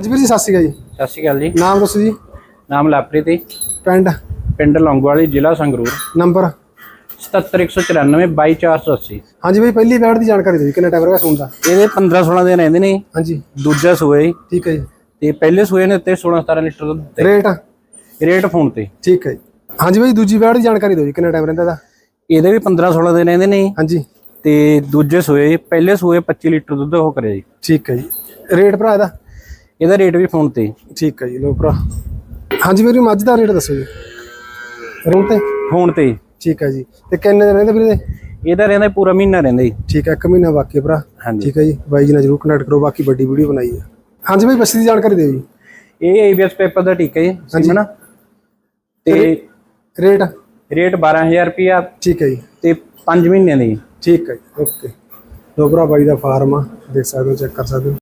ਜੀ ਵੀਰ ਜੀ ਸਤਿ ਸ਼੍ਰੀ ਅਕਾਲ ਜੀ। ਸਤਿ ਸ਼੍ਰੀ ਅਕਾਲ ਜੀ। ਨਾਮ ਦੱਸੋ ਜੀ। ਨਾਮ ਲਾਪਰੀ ਤੇ। ਪਿੰਡ? ਪਿੰਡ ਲੌਂਗੋਵਾਲੀ ਜ਼ਿਲ੍ਹਾ ਸੰਗਰੂਰ। ਨੰਬਰ? 77194 22480 ਹਾਂਜੀ ਬਈ ਪਹਿਲੀ ਬੈਡ ਦੀ ਜਾਣਕਾਰੀ ਦਿਓ ਜੀ ਕਿੰਨਾ ਟਾਈਮ ਰਹੇਗਾ ਸੂਣ ਦਾ? ਇਹਦੇ 15 16 ਦਿਨ ਰਹਿੰਦੇ ਨੇ। ਹਾਂਜੀ। ਦੂਜਾ ਸੂਏ ਠੀਕ ਹੈ ਜੀ। ਤੇ ਪਹਿਲੇ ਸੂਏ ਨੇ ਉੱਤੇ 16 17 ਲੀਟਰ ਦੁੱਧ ਦਿੱਤੇ। ਰੇਟ? ਰੇਟ ਫੋਨ ਤੇ। ਠੀਕ ਹੈ ਜੀ। ਹਾਂਜੀ ਬਈ ਦੂਜੀ ਬੈਡ ਦੀ ਜਾਣਕਾਰੀ ਦਿਓ ਜੀ ਕਿੰਨਾ ਟਾਈਮ ਰਹਿੰਦਾ ਦਾ ਇਹਦੇ ਵੀ 15 16 ਦਿਨ ਰਹਿੰਦੇ ਨੇ। ਹਾਂਜੀ। ਤੇ ਦੂਜੇ ਸੂਏ ਪਹਿਲੇ ਸੂਏ 25 ਲੀਟਰ ਦੁੱਧ ਉਹ ਕਰਿਆ ਜੀ। ਠੀਕ ਹੈ ਜੀ। ਰੇਟ ਭਰਾ ਇਹਦਾ? ਇਹਦਾ ਰੇਟ ਵੀ ਫੋਨ ਤੇ। ਠੀਕ ਹੈ ਜੀ ਲੋ ਭਰਾ। ਹਾਂਜੀ ਵੀਰ ਜੀ ਮੱਝ ਦਾ ਰੇਟ ਦੱਸੋ ਜੀ। ਰੂਮ ਤੇ? ਫੋਨ ਤੇ। ਠੀਕ ਹੈ ਜੀ। ਤੇ ਕਿੰਨੇ ਦਿਨ ਰਹਿੰਦੇ ਵੀਰ ਇਹਦੇ? ਰਹਿੰਦਾ ਪੂਰਾ ਮਹੀਨਾ ਰਹਿੰਦਾ ਜੀ। ਠੀਕ ਹੈ ਇੱਕ ਮਹੀਨਾ ਬਾਕੀ ਹੈ ਭਰਾ। ਹਾਂਜੀ। ਠੀਕ ਹੈ ਜੀ। ਬਾਈ ਜੀ ਨਾਲ ਜਰੂਰ ਕਨੈਕਟ ਕਰੋ ਬਾਕੀ ਵੱਡੀ ਵੀਡੀਓ ਬਣਾਈ ਹੈ ਹਾਂਜੀ ਬਈ ਬੱਸੀ ਦੀ ਜਾਣਕਾਰੀ ਦਿਓ ਜੀ। ਇਹ ਏਬੀਐਸ ਪੇਪਰ ਦਾ ਟੀਕਾ ਜੀ ਸਿਮਨ ਤੇ ਰੇਟ? ਰੇਟ 12000 ਰੁਪਿਆ ਠੀਕ ਹੈ ਜੀ। ਤੇ 5 ਮਹੀਨਿਆਂ ਦੀ। ਠੀਕ ਹੈ ਜੀ ਓਕੇ। ਲੋ ਭਰਾ ਬਾਈ ਦਾ ਫਾਰਮ ਆ। ਦੇਖ ਸਕਦੇ ਹੋ ਚੈੱਕ ਕਰ ਸਕਦੇ ਹੋ।